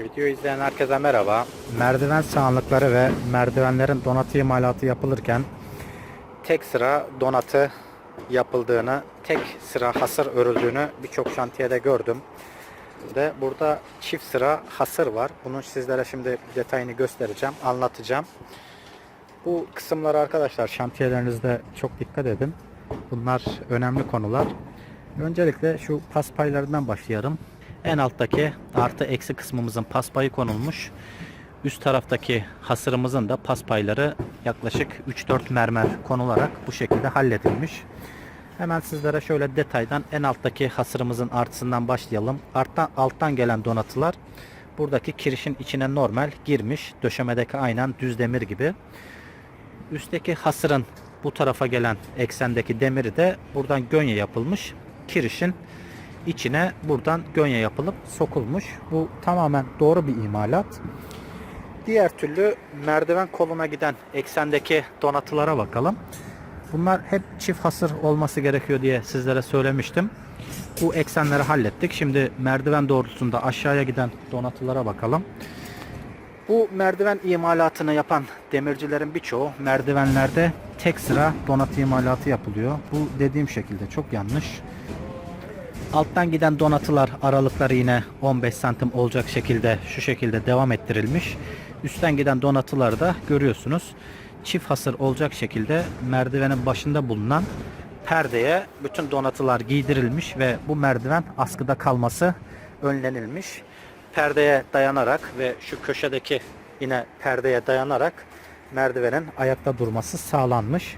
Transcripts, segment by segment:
Video izleyen herkese merhaba. Merdiven sahanlıkları ve merdivenlerin donatı imalatı yapılırken tek sıra donatı yapıldığını, tek sıra hasır örüldüğünü birçok şantiyede gördüm. Ve burada çift sıra hasır var. Bunun sizlere şimdi detayını göstereceğim, anlatacağım. Bu kısımlara arkadaşlar şantiyelerinizde çok dikkat edin. Bunlar önemli konular. Öncelikle şu pas paylarından başlayalım. En alttaki artı eksi kısmımızın pas payı konulmuş. Üst taraftaki hasırımızın da pas payları yaklaşık 3-4 mermer konularak bu şekilde halledilmiş. Hemen sizlere şöyle detaydan en alttaki hasırımızın artısından başlayalım. Alttan, alttan gelen donatılar buradaki kirişin içine normal girmiş. Döşemedeki aynen düz demir gibi. Üstteki hasırın bu tarafa gelen eksendeki demiri de buradan gönye yapılmış. Kirişin içine buradan gönye yapılıp sokulmuş. Bu tamamen doğru bir imalat. Diğer türlü merdiven koluna giden eksendeki donatılara bakalım. Bunlar hep çift hasır olması gerekiyor diye sizlere söylemiştim. Bu eksenleri hallettik. Şimdi merdiven doğrultusunda aşağıya giden donatılara bakalım. Bu merdiven imalatını yapan demircilerin birçoğu merdivenlerde tek sıra donatı imalatı yapılıyor. Bu dediğim şekilde çok yanlış. Alttan giden donatılar aralıkları yine 15 santim olacak şekilde şu şekilde devam ettirilmiş. Üstten giden donatıları da görüyorsunuz. Çift hasır olacak şekilde merdivenin başında bulunan perdeye bütün donatılar giydirilmiş ve bu merdiven askıda kalması önlenilmiş. Perdeye dayanarak ve şu köşedeki yine perdeye dayanarak merdivenin ayakta durması sağlanmış.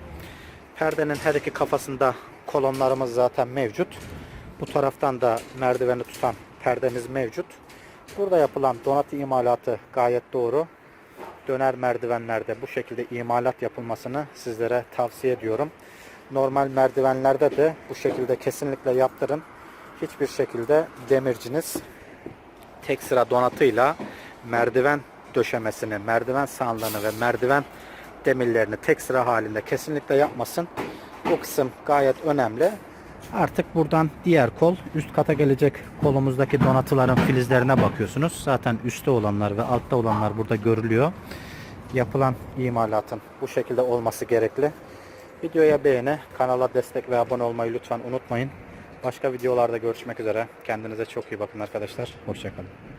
Perdenin her iki kafasında kolonlarımız zaten mevcut. Bu taraftan da merdiveni tutan perdemiz mevcut. Burada yapılan donatı imalatı gayet doğru. Döner merdivenlerde bu şekilde imalat yapılmasını sizlere tavsiye ediyorum. Normal merdivenlerde de bu şekilde kesinlikle yaptırın. Hiçbir şekilde demirciniz tek sıra donatıyla merdiven döşemesini, merdiven sahanlığını ve merdiven demirlerini tek sıra halinde kesinlikle yapmasın. Bu kısım gayet önemli. Artık buradan diğer kol üst kata gelecek kolumuzdaki donatıların filizlerine bakıyorsunuz. Zaten üstte olanlar ve altta olanlar burada görülüyor. Yapılan imalatın bu şekilde olması gerekli. Videoya beğeni, kanala destek ve abone olmayı lütfen unutmayın. Başka videolarda görüşmek üzere. Kendinize çok iyi bakın arkadaşlar. Hoşçakalın.